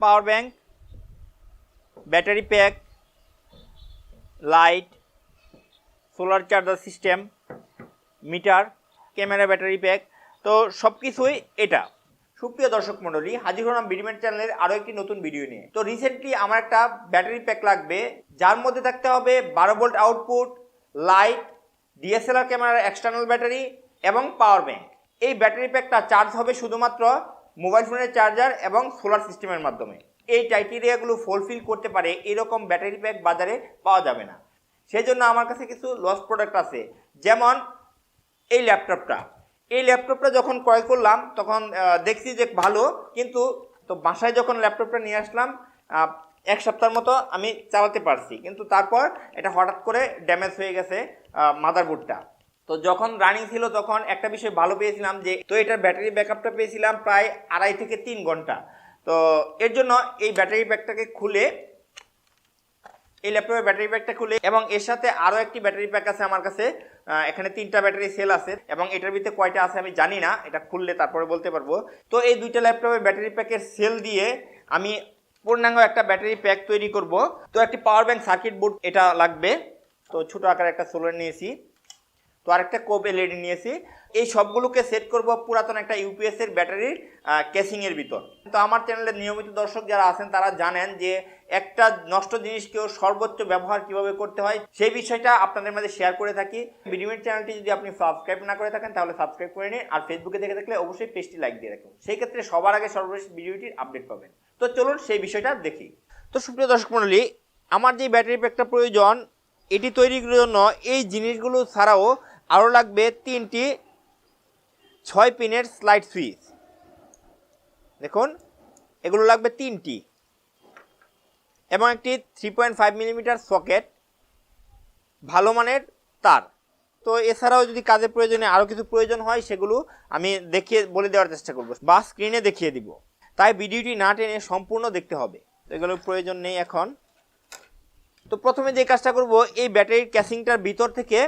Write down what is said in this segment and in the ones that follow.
Power bank, battery pack, light, solar charger system, meter, camera, battery pack, তো সব কিছুই এটা। সুপ্রিয় দর্শক মণ্ডলী, হাজির হলাম বিডিমেন্ট চ্যানেলের আরও একটি নতুন ভিডিও নিয়ে। তো রিসেন্টলি আমার একটা ব্যাটারি প্যাক লাগবে, যার মধ্যে থাকতে হবে বারো ভোল্ট আউটপুট লাইট ডিএসএলআর ক্যামেরার এক্সটার্নাল ব্যাটারি এবং পাওয়ার ব্যাংক এই ব্যাটারি প্যাকটা চার্জ হবে শুধুমাত্র মোবাইল ফোনের চার্জার এবং সোলার সিস্টেমের মাধ্যমে। এই ক্রাইটেরিয়াগুলো ফুলফিল করতে পারে এরকম ব্যাটারি প্যাক বাজারে পাওয়া যাবে না। সেই জন্য আমার কাছে কিছু লস প্রোডাক্ট আছে, যেমন এই ল্যাপটপটা। এই ল্যাপটপটা যখন ক্রয় করলাম, তখন দেখছি যে ভালো, কিন্তু তো বাসায় যখন ল্যাপটপটা নিয়ে আসলাম এক সপ্তাহের মতো আমি চালাতে পারছি। কিন্তু তারপর এটা হঠাৎ করে ড্যামেজ হয়ে গেছে মাদারবোর্ডটা তো যখন রানিং ছিল তখন একটা বিষয় ভালো পেয়েছিলাম যে, তো এটার ব্যাটারি ব্যাকআপটা পেয়েছিলাম প্রায় আড়াই থেকে তিন ঘণ্টা। তো এর জন্য এই ব্যাটারি ব্যাগটাকে খুলে, এই ল্যাপটপের ব্যাটারি প্যাকটা খুলে এবং এর সাথে আরও একটি ব্যাটারি প্যাক আছে আমার কাছে এখানে তিনটা ব্যাটারি সেল আছে এবং এটার ভিতরে কয়টা আছে আমি জানি না, এটা খুললে তারপরে বলতে পারব। তো এই দুইটা ল্যাপটপের ব্যাটারি প্যাকের সেল দিয়ে আমি পূর্ণাঙ্গ একটা ব্যাটারি প্যাক তৈরি করব। তো একটি পাওয়ার ব্যাংক সার্কিট বোর্ড এটা লাগবে। তো ছোটো আকারে একটা সোলার নিয়েছি। তো আরেকটা কোপ এলইডি নিয়েছি। এই সবগুলোকে সেট করব পুরাতন একটা ইউপিএস এর ব্যাটারির কেসিং এর ভিতর। তো আমার চ্যানেলের নিয়মিত দর্শক যারা আছেন, তারা জানেন যে একটা নষ্ট জিনিসকেও সর্বোচ্চ ব্যবহার কীভাবে করতে হয়, সেই বিষয়টা আপনাদের মাঝে শেয়ার করে থাকি। ভিডিওমেন্ট চ্যানেলটি যদি আপনি সাবস্ক্রাইব না করে থাকেন, তাহলে সাবস্ক্রাইব করে নিন। আর ফেসবুকে দেখে থাকলে অবশ্যই পেজটি লাইক দিয়ে রাখুন। সেই ক্ষেত্রে সবার আগে সর্বশেষ ভিডিওটির আপডেট পাবেন। তো চলুন সেই বিষয়টা দেখি। তো সুপ্রিয় দর্শক মণ্ডলী, আমার যে ব্যাটারি প্যাকটা প্রয়োজন, এটি তৈরির জন্য এই জিনিসগুলো ছাড়াও আরও লাগবে তিনটি ছয় পিনের স্লাইড সুইচ দেখুন, এগুলো লাগবে তিনটি। এবং একটি three point five millimetre socket ভালো মানের তার। তো এছাড়াও যদি কাজের প্রয়োজনে আরও কিছু প্রয়োজন হয়, সেগুলো আমি দেখিয়ে, বলে দেওয়ার চেষ্টা করব বা স্ক্রিনে দেখিয়ে দিব। তাই ভিডিওটি না টেনে সম্পূর্ণ দেখতে হবে। তো এগুলোর প্রয়োজন নেই এখন। তো প্রথমে যে কাজটা করব, এই ব্যাটারির ক্যাসিংটার ভিতর থেকে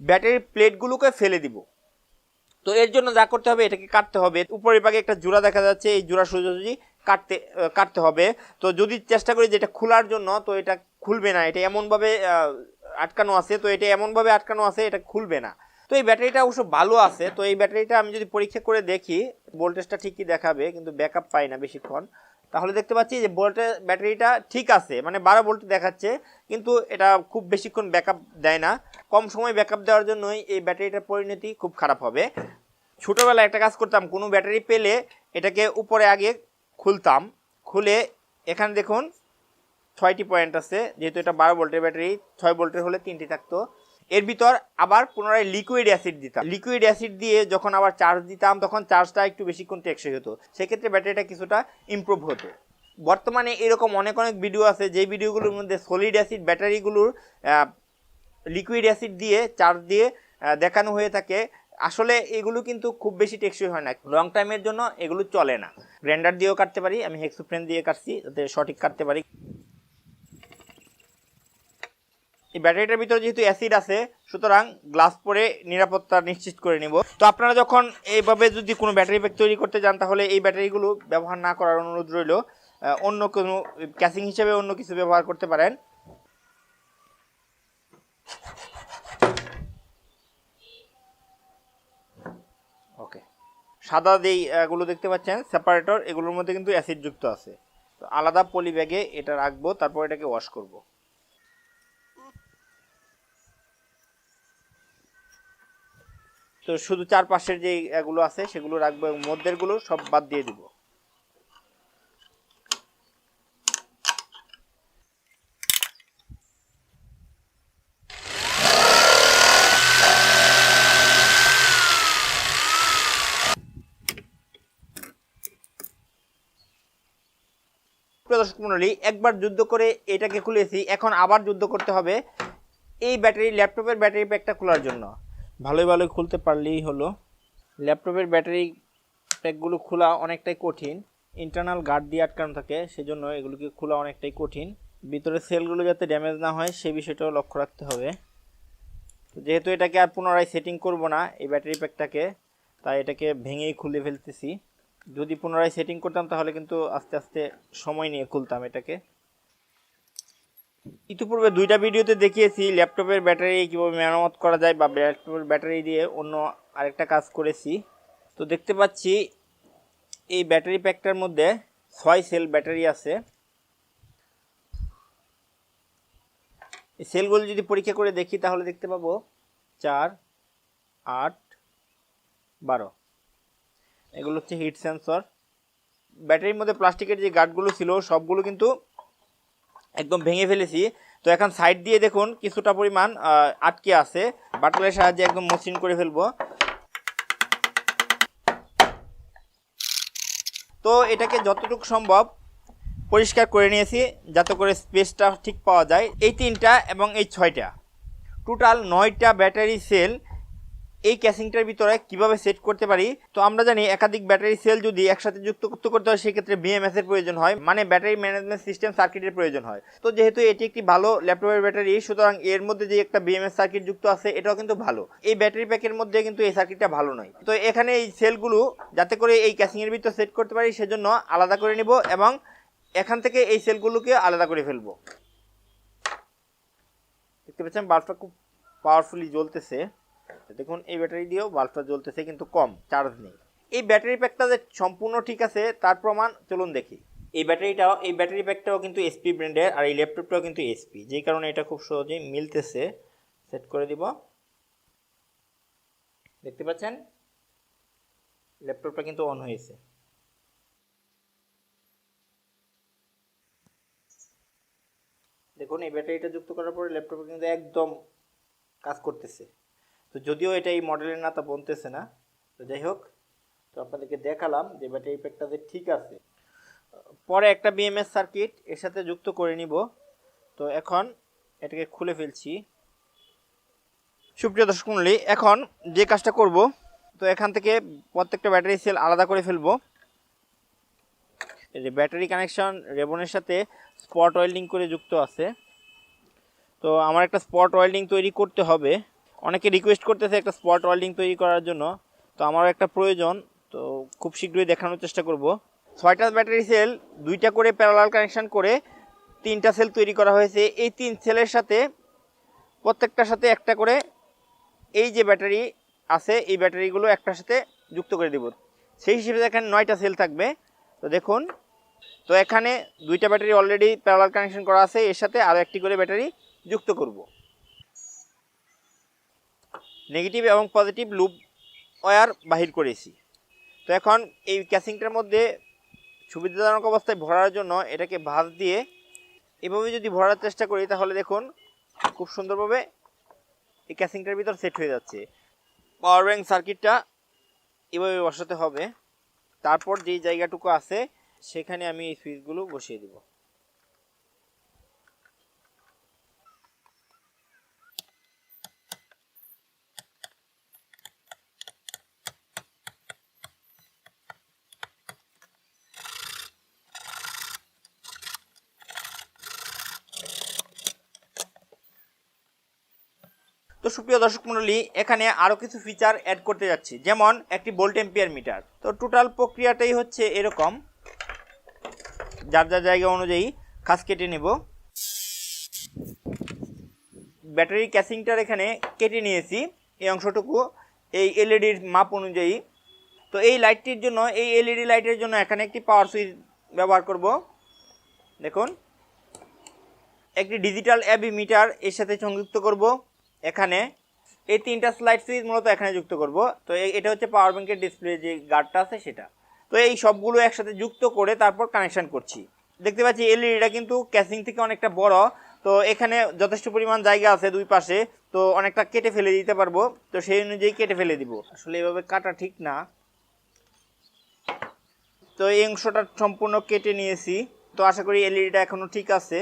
ব্যাটারির প্লেটগুলোকে ফেলে দিব। তো এর জন্য যা করতে হবে, এটাকে কাটতে হবে। উপরের ভাগে একটা জোড়া দেখা যাচ্ছে, এই জোড়া সোজাসুজি কাটতে কাটতে হবে। তো যদি চেষ্টা করি যে এটা খোলার জন্য, তো এটা খুলবে না। এটা এমনভাবে আটকানো আছে, তো এটা এমনভাবে আটকানো আছে, এটা খুলবে না। তো এই ব্যাটারিটা অবশ্য ভালো আছে। তো এই ব্যাটারিটা আমি যদি পরীক্ষা করে দেখি, ভোল্টেজটা ঠিকই দেখাবে, কিন্তু ব্যাকআপ পাই না বেশিক্ষণ। তাহলে দেখতে পাচ্ছি যে ভোল্টেজ ব্যাটারিটা ঠিক আছে মানে বারো ভোল্ট দেখাচ্ছে, কিন্তু এটা খুব বেশিক্ষণ ব্যাকআপ দেয় না। কম সময় ব্যাকআপ দেওয়ার জন্যই এই ব্যাটারিটার পরিণতি খুব খারাপ হবে। ছোটোবেলায় একটা কাজ করতাম, কোনো ব্যাটারি পেলে এটাকে উপরে আগে খুলতাম, খুলে এখানে দেখুন ছয়টি পয়েন্ট আছে, যেহেতু এটা বারো ভোল্টের ব্যাটারি, ছয় ভোল্টের হলে তিনটি থাকতো। এর ভিতর আবার পুনরায় লিকুইড অ্যাসিড দিতাম। লিকুইড অ্যাসিড দিয়ে যখন আবার চার্জ দিতাম, তখন চার্জটা একটু বেশিক্ষণ টেকসই হতো। সেক্ষেত্রে ব্যাটারিটা কিছুটা ইমপ্রুভ হতো। বর্তমানে এরকম অনেক অনেক ভিডিও আছে যে ভিডিওগুলোর মধ্যে সলিড অ্যাসিড ব্যাটারিগুলোর লিকুইড অ্যাসিড দিয়ে চার্জ দিয়ে দেখানো হয়ে থাকে। আসলে এগুলো কিন্তু খুব বেশি টেকসই হয় না। লং টাইমের জন্য এগুলো চলে না। গ্রাইন্ডার দিয়েও কাটতে পারি, আমি হেক্সোফ্রেন দিয়ে কাটছি, যাতে সঠিক কাটতে পারি। এই ব্যাটারিটার ভিতরে যেহেতু অ্যাসিড আছে সুতরাং গ্লাস পরে নিরাপত্তা নিশ্চিত করে নিব। তো আপনারা যখন এইভাবে যদি কোনো ব্যাটারি ব্যাগ তৈরি করতে যান তাহলে এই ব্যাটারিগুলো ব্যবহার না করার অনুরোধ রইল। অন্য কোনো ক্যাসিং হিসেবে অন্য কিছু ব্যবহার করতে পারেন। ওকে। সাদা যেই আহ, দেখতে পাচ্ছেন সেপারেটর এগুলোর মধ্যে কিন্তু অ্যাসিড যুক্ত আছে। তো আলাদা পলি ব্যাগে এটা রাখব তারপর এটাকে ওয়াশ করব। তো শুধু চারপাশের যে এগুলো আছে, সেগুলো রাখব এবং মধ্যেরগুলো সব বাদ দিয়ে দিব। দর্শক মণ্ডলী একবার যুদ্ধ করে এটাকে খুলেছি, এখন আবার যুদ্ধ করতে হবে এই ব্যাটারি, ল্যাপটপের ব্যাটারি প্যাকটা খোলার জন্য। ভালোই ভালোই খুলতে পারলেই হলো। ল্যাপটপের ব্যাটারি প্যাকগুলো খোলা অনেকটাই কঠিন। ইন্টারনাল গার্ড দিয়ে আটকানো থাকে, সেজন্য এগুলোকে খোলা অনেকটাই কঠিন। ভিতরে সেলগুলো যাতে ড্যামেজ না হয়, সে বিষয়টাও লক্ষ্য রাখতে হবে। যেহেতু এটাকে আর পুনরায় সেটিং করব না, এই ব্যাটারি প্যাকটাকে, তাই এটাকে ভেঙেই খুলে ফেলতেছি। যদি পুনরায় সেটিং করতাম, তাহলে কিন্তু আস্তে আস্তে সময় নিয়ে খুলতাম এটাকে। ইতিপূর্বে দুইটা ভিডিওতে দেখিয়েছি, ল্যাপটপের ব্যাটারি কীভাবে মেরামত করা যায় বা ল্যাপটপের ব্যাটারি দিয়ে অন্য আরেকটা কাজ করেছি। তো দেখতে পাচ্ছি, এই ব্যাটারি প্যাকটার মধ্যে ছয় সেল ব্যাটারি আছে। এই সেলগুলো যদি পরীক্ষা করে দেখি, তাহলে দেখতে পাবো চার, আট, বারো। এগুলো হচ্ছে হিট সেন্সর। ব্যাটারির মধ্যে প্লাস্টিকের যে গার্ডগুলো ছিল, সবগুলো কিন্তু একদম ভেঙে ফেলেছি। তো এখন সাইড দিয়ে দেখুন কিছুটা পরিমাণ আটকে আছে। বাটলের সাহায্যে একদম মসৃণ করে ফেলব। তো এটাকে যতটুকু সম্ভব পরিষ্কার করে নিয়েছি, যাতে করে স্পেসটা ঠিক পাওয়া যায়। এই তিনটা এবং এই ছয়টা। টোটাল নয়টা ব্যাটারি সেল এই ক্যাসিংটার ভিতরে কীভাবে সেট করতে পারি? তো আমরা জানি একাধিক ব্যাটারি সেল যদি একসাথে যুক্ত করতে হয়, সেক্ষেত্রে বিএমএস এর প্রয়োজন হয় মানে ব্যাটারি ম্যানেজমেন্ট সিস্টেম সার্কিটের প্রয়োজন হয়। তো যেহেতু এটি একটি ভালো ল্যাপটপের ব্যাটারি, সুতরাং এর মধ্যে যে একটা বিএমএস সার্কিট যুক্ত আছে, এটাও কিন্তু ভালো। এই ব্যাটারি প্যাকের মধ্যে কিন্তু এই সার্কিটটা ভালো নয়। তো এখানে এই সেলগুলো যাতে করে এই ক্যাসিং এর ভিতর সেট করতে পারি, সেজন্য আলাদা করে নিব এবং এখান থেকে এই সেলগুলোকে আলাদা করে ফেলব। দেখতে পাচ্ছেন, বাল্বটা খুব পাওয়ারফুলি জ্বলতেছে। দেখুন, এই ব্যাটারি দিয়েও বাল্বটা জ্বলতেছে, কিন্তু কম চার্জ নেই। এই ব্যাটারি প্যাকটা যে সম্পূর্ণ ঠিক আছে, তার প্রমাণ চলুন দেখি। এই ব্যাটারিটাও, এই ব্যাটারি প্যাকটাও কিন্তু এসপি ব্র্যান্ডের আর এই ল্যাপটপটাও কিন্তু এসপি যেই কারণে এটা খুব সহজেই মিলতেছে। সেট করে দিব। দেখতে পাচ্ছেন? ল্যাপটপটা কিন্তু অন হয়েছে। দেখুন, এই ব্যাটারিটা যুক্ত করার পরে ল্যাপটপে কিন্তু একদম কাজ করতেছে। তো যদিও এটা এই মডেলের না তা বলতেছে না, তো যাই হোক, তো আপনাদেরকে দেখালাম যে ব্যাটারি প্যাকটা যে ঠিক আছে। পরে একটা বিএমএস সার্কিট এর সাথে যুক্ত করে নিব। তো এখন এটাকে খুলে ফেলছি। সুপ্রিয় দর্শক মণ্ডলী, এখন যে কাজটা করব, তো এখান থেকে প্রত্যেকটা ব্যাটারি সেল আলাদা করে ফেলব। ব্যাটারি কানেকশন রেবনের সাথে স্পট ওয়েল্ডিং করে যুক্ত আছে। তো আমার একটা স্পট ওয়েল্ডিং তৈরি করতে হবে। অনেকে রিকোয়েস্ট করতেছে একটা স্পট ওয়েল্ডিং তৈরি করার জন্য। তো আমার একটা প্রয়োজন, তো খুব শীঘ্রই দেখানোর চেষ্টা করব। ছয়টা ব্যাটারি সেল দুইটা করে প্যারালাল কানেকশান করে তিনটা সেল তৈরি করা হয়েছে। এই তিন সেলের সাথে, প্রত্যেকটার সাথে একটা করে এই যে ব্যাটারি আছে, এই ব্যাটারিগুলো একটার সাথে যুক্ত করে দেব। সেই হিসেবে এখানে নয়টা সেল থাকবে। তো দেখুন, তো এখানে দুইটা ব্যাটারি অলরেডি প্যারালাল কানেকশন করা আছে, এর সাথে আরও একটি করে ব্যাটারি যুক্ত করব। নেগেটিভ এবং পজিটিভ লুপ ওয়ার বাহির করেছি। তো এখন এই ক্যাসিংটার মধ্যে সুবিধাজনক অবস্থায় ভরার জন্য এটাকে ভাঁজ দিয়ে এভাবে যদি ভরার চেষ্টা করি তাহলে দেখুন খুব সুন্দরভাবে এই ক্যাসিংটার ভিতর সেট হয়ে যাচ্ছে। পাওয়ার ব্যাংক সার্কিটটা এভাবে বসাতে হবে। তারপর যেই জায়গাটুকু আছে সেখানে আমি এই সুইচগুলো বসিয়ে দিব। সুপ্রিয় দর্শক মণ্ডলী, এখানে আরও কিছু ফিচার অ্যাড করতে যাচ্ছি। যেমন একটি বোল্ট এম্পিয়ার মিটার তো টোটাল প্রক্রিয়াটাই হচ্ছে এরকম। যার যার জায়গা অনুযায়ী খাস কেটে নেব। ব্যাটারি ক্যাসিংটার এখানে কেটে নিয়েছি এই অংশটুকু। এই এলইডির মাপ অনুযায়ী। তো এই লাইটটির জন্য, এই এলইডি লাইটের জন্য এখানে একটি পাওয়ার সুইচ ব্যবহার করব। দেখুন। একটি ডিজিটাল অ্যাবি মিটার এর সাথে সংযুক্ত করব। এখানে এই তিনটা স্লাইড সুইচ মূলত এখানে যুক্ত করব। তো এটা হচ্ছে পাওয়ার ব্যাংকের ডিসপ্লে যে গার্ডটা আছে সেটা। তো এই সবগুলো একসাথে যুক্ত করে তারপর কানেকশান করছি। দেখতে পাচ্ছি এলইডিটা কিন্তু ক্যাসিং থেকে অনেকটা বড়। তো এখানে যথেষ্ট পরিমাণ জায়গা আছে দুই পাশে। তো অনেকটা কেটে ফেলে দিতে পারব। তো সেই অনুযায়ী কেটে ফেলে দিব। আসলে এভাবে কাটা ঠিক না। তো এই অংশটা সম্পূর্ণ কেটে নিয়েছি। তো আশা করি এলইডিটা এখনও ঠিক আছে।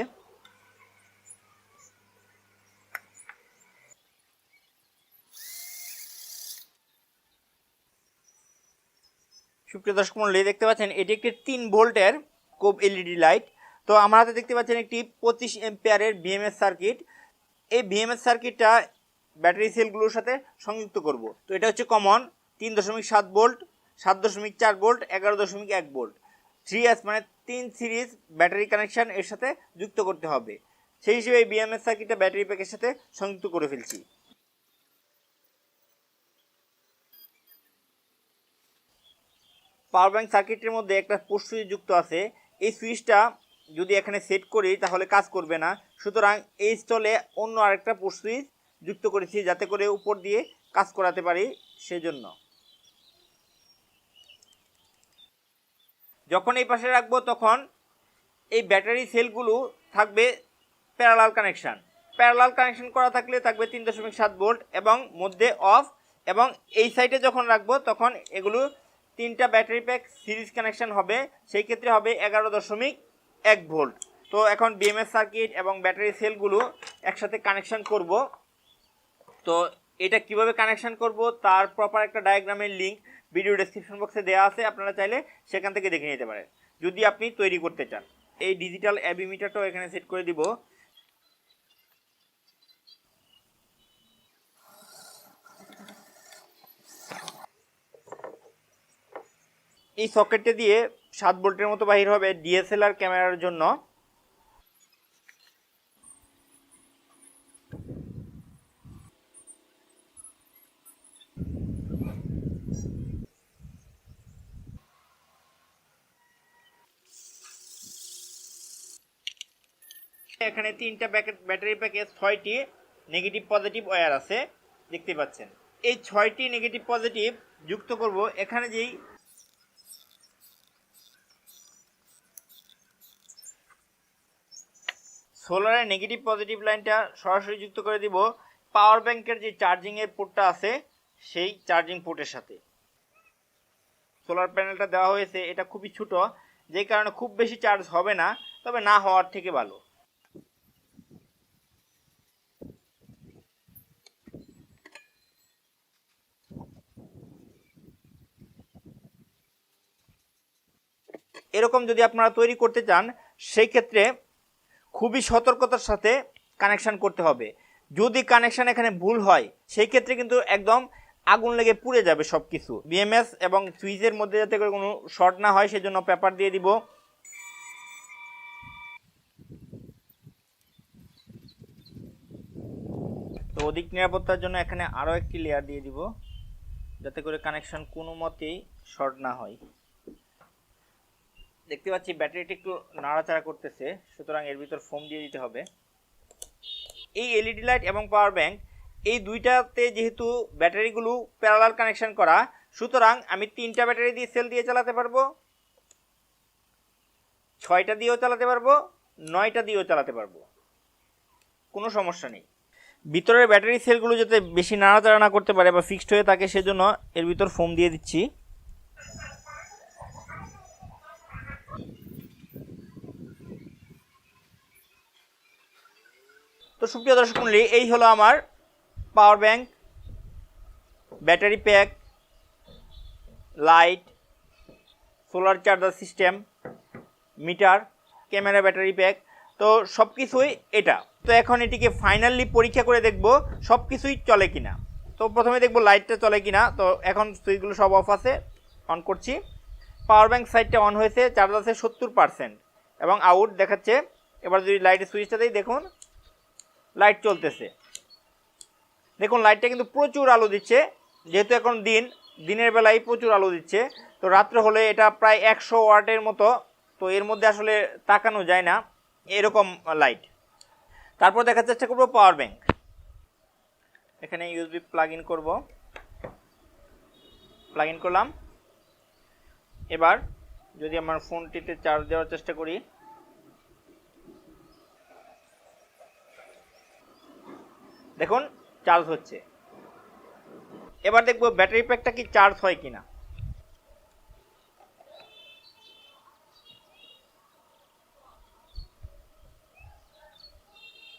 সুপ্রিয় দর্শক মন্ডলী, দেখতে পাচ্ছেন এটি একটি তিন ভোল্টের কোব এলইডি লাইট। তো আমার হাতে দেখতে পাচ্ছেন একটি পঁচিশ এম্পিয়ারের বিএমএস সার্কিট। এই বিএমএস সার্কিটটা ব্যাটারি সেলগুলোর সাথে সংযুক্ত করব। তো এটা হচ্ছে কমন, তিন দশমিক সাত ভোল্ট, সাত দশমিক চার ভোল্ট, এগারো দশমিক এক ভোল্ট। থ্রি এস মানে তিন সিরিজ ব্যাটারি কানেকশন এর সাথে যুক্ত করতে হবে। সেই হিসেবে এই বিএমএস সার্কিটটা ব্যাটারি প্যাকের সাথে সংযুক্ত করে ফেলছি। পাওয়ার ব্যাংক সার্কিটের মধ্যে একটা পুশ সুইচ যুক্ত আছে। এই সুইচটা যদি এখানে সেট করি, তাহলে কাজ করবে না। সুতরাং এই স্টলে অন্য আরেকটা পুশ সুইচ যুক্ত করেছি, যাতে করে উপর দিয়ে কাজ করাতে পারি সেজন্য। যখন এই পাশে রাখব, তখন এই ব্যাটারি সেলগুলো থাকবে প্যারালাল কানেকশান প্যারালাল কানেকশন করা থাকলে থাকবে তিন দশমিক সাত ভোল্ট এবং মধ্যে অফ এবং এই সাইডে যখন রাখব, তখন এগুলো তিনটা ব্যাটারি প্যাক সিরিজ কানেকশন হবে, সেই ক্ষেত্রে হবে এগারো দশমিক এক ভোল্ট। তো এখন বিএমএস সার্কিট এবং ব্যাটারি সেলগুলো একসাথে কানেকশন করব। তো এটা কীভাবে কানেকশন করব, তার প্রপার একটা ডায়াগ্রামের লিঙ্ক ভিডিও ডেসক্রিপশন বক্সে দেওয়া আছে, আপনারা চাইলে সেখান থেকে দেখে নিতে পারেন। যদি আপনি তৈরি করতে চান, এই ডিজিটাল অ্যাবি মিটারটাও এখানে সেট করে দিব। এই সকেটটা দিয়ে সাত ভোল্টের মতো বাহির হবে ডিএসএলআর ক্যামেরার জন্য। এখানে তিনটা ব্যাটারি প্যাকেজ, ছয়টি নেগেটিভ পজিটিভ ওয়্যার আছে, দেখতে পাচ্ছেন। এই ছয়টি নেগেটিভ পজিটিভ যুক্ত করব এখানে যেই সোলারের নেগেটিভ পজিটিভ লাইনটা সরাসরি যুক্ত করে দিব। পাওয়ার ব্যাংকের যে চার্জিংয়ের পোর্টটা আছে, সেই চার্জিং পোর্টের সাথে। সোলার প্যানেলটা দেওয়া হয়েছে, এটা খুবই ছোট যেই কারণে খুব বেশি চার্জ হবে না, তবে না হওয়ার থেকে ভালো। এরকম যদি আপনারা তৈরি করতে চান, সেই ক্ষেত্রে খুবই সতর্কতার সাথে কানেকশান করতে হবে। যদি কানেকশান এখানে ভুল হয়, সেই ক্ষেত্রে কিন্তু একদম আগুন লেগে পুড়ে যাবে সব কিছু বিএমএস এবং সুইচের মধ্যে যাতে করে কোনো শর্ট না হয়, সেজন্য পেপার দিয়ে দিব। তো অধিক নিরাপত্তার জন্য এখানে আরও একটি লেয়ার দিয়ে দিব, যাতে করে কানেকশন কোনো মতেই শর্ট না হয়। দেখতে পাচ্ছি ব্যাটারিটি একটু নাড়াচাড়া করতেছে, সুতরাং এর ভিতর ফোম দিয়ে দিতে হবে। এই এলইডি লাইট এবং পাওয়ার ব্যাংক এই দুইটাতে যেহেতু ব্যাটারিগুলো প্যারালাল কানেকশন করা, সুতরাং আমি তিনটা ব্যাটারি দিয়ে সেল দিয়ে চালাতে পারব, ছয়টা দিয়েও চালাতে পারব, নয়টা দিয়েও চালাতে পারব। কোনো সমস্যা নেই। ভিতরের ব্যাটারি সেলগুলো যাতে বেশি নাড়াচাড়া না করতে পারে বা ফিক্সড হয়ে থাকে, সেজন্য এর ভিতর ফোম দিয়ে দিচ্ছি। তো সুপ্রিয় দর্শক মন্ডলী, এই হলো আমার power bank battery pack light solar charger system meter camera battery pack তো সব কিছুই এটা। তো এখন এটিকে ফাইনালি পরীক্ষা করে দেখব সব কিছুই চলে কিনা। তো প্রথমে দেখব লাইটটা চলে কিনা। তো এখন সুইচগুলো সব অফ আছে অন করছি। পাওয়ার ব্যাংক সাইডটা অন হয়েছে চার্জ আছে সত্তর পার্সেন্ট এবং আউট দেখাচ্ছে। এবার যদি লাইটের সুইচটা দিই, দেখুন লাইট চলতেছে। দেখুন, লাইটটা কিন্তু প্রচুর আলো দিচ্ছে। যেহেতু এখন দিন, দিনের বেলায় প্রচুর আলো দিচ্ছে। তো রাত্রে হলে এটা প্রায় একশো ওয়াটের মতো। তো এর মধ্যে আসলে তাকানো যায় না এরকম লাইট। তারপর দেখার চেষ্টা করব পাওয়ার ব্যাংক এখানে ইউএসবি প্লাগ ইন করব। প্লাগ ইন করলাম। এবার যদি আমার ফোনটিতে চার্জ দেওয়ার চেষ্টা করি। দেখুন চার্জ হচ্ছে। এবার দেখব ব্যাটারি প্যাকটা কি চার্জ হয় কিনা।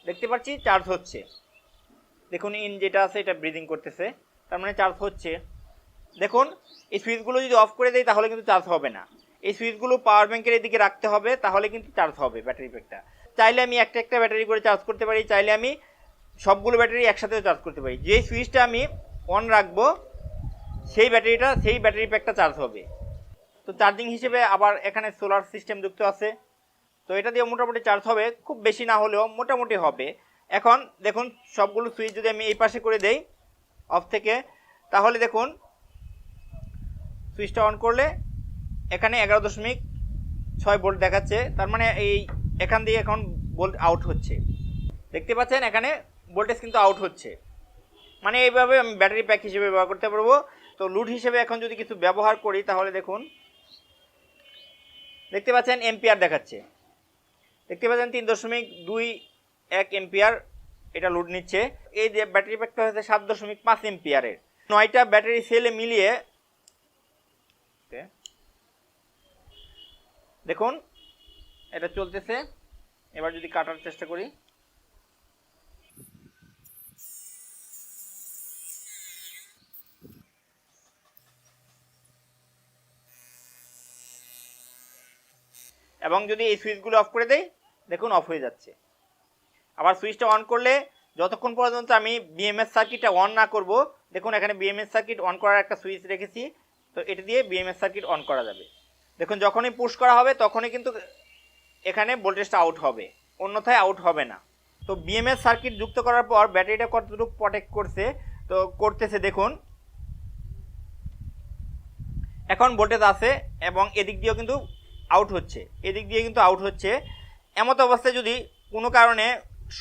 দেখতে পাচ্ছি চার্জ হচ্ছে। দেখুন ইন যেটা আছে এটা ব্রিদিং করতেছে, তার মানে চার্জ হচ্ছে। দেখুন, এই সুইচগুলো যদি অফ করে দেয় তাহলে কিন্তু চার্জ হবে না। এই সুইচগুলো পাওয়ার ব্যাংকের এদিকে রাখতে হবে, তাহলে কিন্তু চার্জ হবে ব্যাটারি প্যাকটা চাইলে আমি একটা একটা ব্যাটারি করে চার্জ করতে পারি, চাইলে আমি সবগুলো ব্যাটারি একসাথেও চার্জ করতে পারি। যে সুইচটা আমি অন রাখব, সেই ব্যাটারিটা, সেই ব্যাটারি প্যাকটা চার্জ হবে। তো চার্জিং হিসেবে আবার এখানে সোলার সিস্টেম যুক্ত আছে। তো এটা দিয়ে মোটামুটি চার্জ হবে। খুব বেশি না হলেও মোটামুটি হবে। এখন দেখুন, সবগুলো সুইচ যদি আমি এই পাশে করে দেই অফ থেকে, তাহলে দেখুন সুইচটা অন করলে এখানে এগারো দশমিক ছয় ভোল্ট দেখাচ্ছে। তার মানে এই এখান দিয়ে এখন ভোল্ট আউট হচ্ছে। দেখতে পাচ্ছেন এখানে ভোল্টেজ কিন্তু আউট হচ্ছে। মানে এইভাবে আমি ব্যাটারি প্যাক হিসেবে ব্যবহার করতে পারব। তো লুড হিসেবে এখন যদি কিছু ব্যবহার করি, তাহলে দেখুন, দেখতে পাচ্ছেন এম্পিয়ার দেখাচ্ছে। দেখতে পাচ্ছেন তিন দশমিক দুই এক এম্পিয়ার এটা লোড নিচ্ছে। এই যে ব্যাটারি প্যাকটা হচ্ছে সাত দশমিক পাঁচ এম্পিয়ারের নয়টা ব্যাটারি সেলে মিলিয়ে. দেখুন, এটা চলতেছে। এবার যদি কাটার চেষ্টা করি। এবং যদি এই সুইচগুলো অফ করে দেই, দেখুন অফ হয়ে যাচ্ছে। আবার সুইচটা অন করলে যতক্ষণ পর্যন্ত আমি বিএমএস সার্কিটটা অন না করব, দেখুন এখানে বিএমএস সার্কিট অন করার একটা সুইচ রেখেছি, তো এটা দিয়ে বিএমএস সার্কিট অন করা যাবে। দেখুন, যখনই পুশ করা হবে, তখনই কিন্তু এখানে ভোল্টেজটা আউট হবে। অন্যথায় আউট হবে না। তো বিএমএস সার্কিট যুক্ত করার পর ব্যাটারিটা কতটুকু প্রটেক্ট করছে, তো করতেছে দেখুন। এখন ভোল্টেজ আছে এবং এদিক দিয়েও কিন্তু আউট হচ্ছে। এদিক দিয়ে কিন্তু আউট হচ্ছে। এমত অবস্থায় যদি কোনো কারণে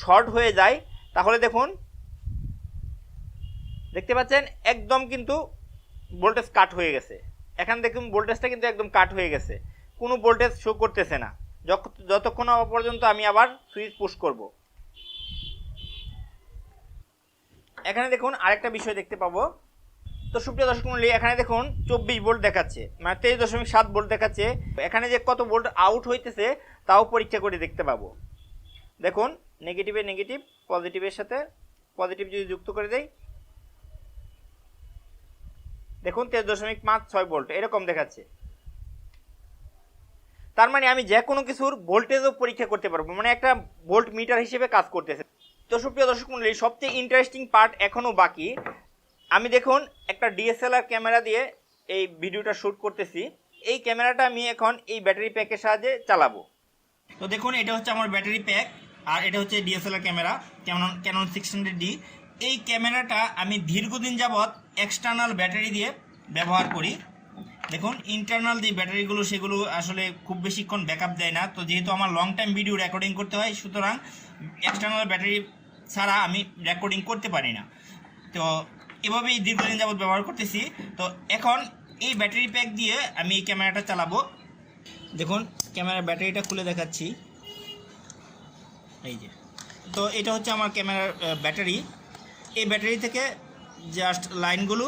শর্ট হয়ে যায়, তাহলে দেখুন, দেখতে পাচ্ছেন, একদম কিন্তু ভোল্টেজ কাট হয়ে গেছে। এখান দেখুন ভোল্টেজটা কিন্তু একদম কাট হয়ে গেছে। কোনো ভোল্টেজ শো করতেছে না। যতক্ষণ পর্যন্ত আমি আবার সুইচ পুশ করব। এখানে দেখুন, আরেকটা বিষয় দেখতে পাবো। তো সুপ্রিয় দর্শক মন্ডলী, এখানে দেখুন চব্বিশ ভোল্ট দেখাচ্ছে মানে তেইশ দশমিক সাত ভোল্ট দেখাচ্ছে। এখানে যে কত ভোল্ট আউট হইতেছে, তাও পরীক্ষা করে দেখতে পাবো। দেখুন নেগেটিভে নেগেটিভ পজিটিভের সাথে পজিটিভ যদি যুক্ত করে দেই, দেখুন তেইশ দশমিক পাঁচ ছয় ভোল্ট এরকম দেখাচ্ছে। তার মানে আমি যে কোনো কিছুর ভোল্টেজও পরীক্ষা করতে পারব মানে একটা ভোল্ট মিটার হিসেবে কাজ করতেছে। তো সুপ্রিয় দর্শক মন্ডলী, সবচেয়ে ইন্টারেস্টিং পার্ট এখনও বাকি আমি দেখুন একটা ডিএসএলআর ক্যামেরা দিয়ে এই ভিডিওটা শ্যুট করতেছি। এই ক্যামেরাটা আমি এখন এই ব্যাটারি প্যাকের সাহায্যে চালাবো। তো দেখুন, এটা হচ্ছে আমার ব্যাটারি প্যাক আর এটা হচ্ছে DSLR camera Canon Canon six hundred D এই ক্যামেরাটা আমি দীর্ঘদিন যাবৎ এক্সটার্নাল ব্যাটারি দিয়ে ব্যবহার করি। দেখুন ইন্টারনাল যে ব্যাটারিগুলো, সেগুলো আসলে খুব বেশিক্ষণ ব্যাকআপ দেয় না। তো যেহেতু আমার লং টাইম ভিডিও রেকর্ডিং করতে হয়, সুতরাং এক্সটার্নাল ব্যাটারি ছাড়া আমি রেকর্ডিং করতে পারি না। তো এভাবেই দীর্ঘদিন যাবৎ ব্যবহার করতেছি। তো এখন এই ব্যাটারি প্যাক দিয়ে আমি এই ক্যামেরাটা চালাবো। দেখুন, ক্যামেরার ব্যাটারিটা খুলে দেখাচ্ছি। এই যে। তো এটা হচ্ছে আমার ক্যামেরার ব্যাটারি। এই ব্যাটারি থেকে জাস্ট লাইনগুলো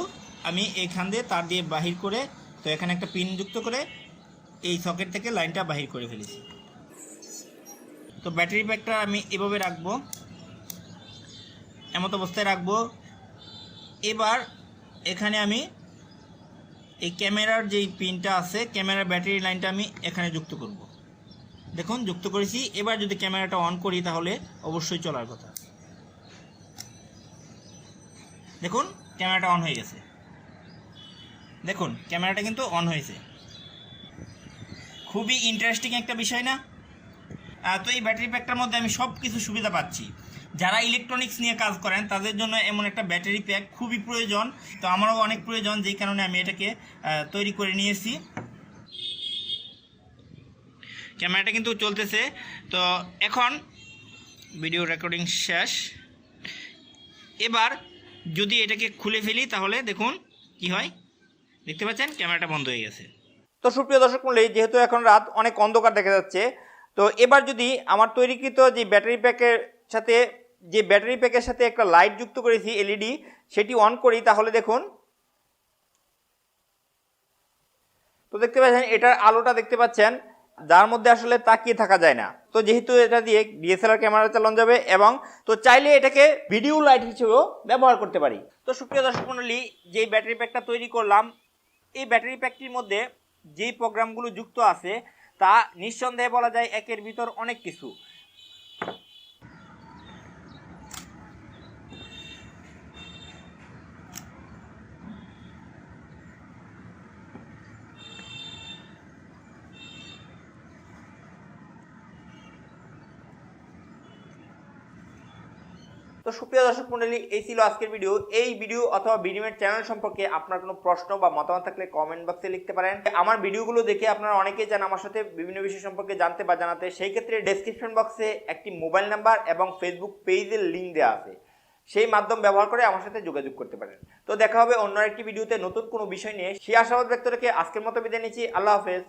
আমি এইখান দিয়ে তার দিয়ে বাহির করে, তো এখানে একটা পিন যুক্ত করে এই সকেট থেকে লাইনটা বাহির করে ফেলেছি। তো ব্যাটারি প্যাকটা আমি এভাবে রাখব। এমত অবস্থায় রাখব। এবার এখানে আমি এই ক্যামেরার যেই পিনটা আছে ক্যামেরার ব্যাটারি লাইনটা আমি এখানে যুক্ত করব। দেখুন, যুক্ত করেছি। এবার যদি ক্যামেরাটা অন করি তাহলে অবশ্যই চলার কথা। দেখুন, ক্যামেরাটা অন হয়ে গেছে। দেখুন, ক্যামেরাটা কিন্তু অন হয়েছে। খুবই ইন্টারেস্টিং একটা বিষয় না? তো এই ব্যাটারি প্যাকটার মধ্যে আমি সব কিছু সুবিধা পাচ্ছি। যারা ইলেকট্রনিক্স নিয়ে কাজ করেন, তাদের জন্য এমন একটা ব্যাটারি প্যাক খুবই প্রয়োজন। তো আমারও অনেক প্রয়োজন, যেই কারণে আমি এটাকে তৈরি করে নিয়েছি। ক্যামেরাটা কিন্তু চলতেছে। তো এখন ভিডিও রেকর্ডিং শেষ। এবার যদি এটাকে খুলে ফেলি, তাহলে দেখুন কি হয়। দেখতে পাচ্ছেন? ক্যামেরাটা বন্ধ হয়ে গেছে। তো সুপ্রিয় দর্শক মন্ডলী যেহেতু এখন রাত অনেক অন্ধকার দেখা যাচ্ছে, তো এবার যদি আমার তৈরিকৃত যে ব্যাটারি প্যাকের সাথে যে ব্যাটারি প্যাকের সাথে একটা লাইট যুক্ত করেছি এলইডি সেটি অন করি, তাহলে দেখুন। তো দেখতে পাচ্ছেন, এটার আলোটা দেখতে পাচ্ছেন, যার মধ্যে আসলে তাকিয়ে থাকা যায় না। তো যেহেতু এটা দিয়ে ডিএসএলআর ক্যামেরা চালানো যাবে, এবং তো চাইলে এটাকে ভিডিও লাইট হিসেবেও ব্যবহার করতে পারি। তো সুপ্রিয় দর্শক মণ্ডলী, যে ব্যাটারি প্যাকটা তৈরি করলাম, এই ব্যাটারি প্যাকটির মধ্যে যেই প্রোগ্রামগুলো যুক্ত আছে, তা নিঃসন্দেহে বলা যায় একের ভিতর অনেক কিছু। তো সুপ্রিয় দর্শক মন্ডলী, এই ছিল আজকের ভিডিও এই ভিডিও অথবা বিডিমেট চ্যানেল সম্পর্কে আপনার কোনো প্রশ্ন বা মতামত থাকলে কমেন্ট বক্সে লিখতে পারেন। আমার ভিডিওগুলো দেখে আপনারা অনেকেই চান আমার সাথে বিভিন্ন বিষয় সম্পর্কে জানতে বা জানাতে। সেই ক্ষেত্রে ডেসক্রিপশন বক্সে একটি মোবাইল নাম্বার এবং ফেসবুক পেজের লিঙ্ক দেওয়া আছে। সেই মাধ্যম ব্যবহার করে আমার সাথে যোগাযোগ করতে পারেন। তো দেখা হবে অন্য একটি ভিডিওতে নতুন কোনো বিষয় নিয়ে। সেই আশাবাদ ব্যক্ত রেখে আজকের মতো বিদায় নিচ্ছি। আল্লাহ হাফেজ।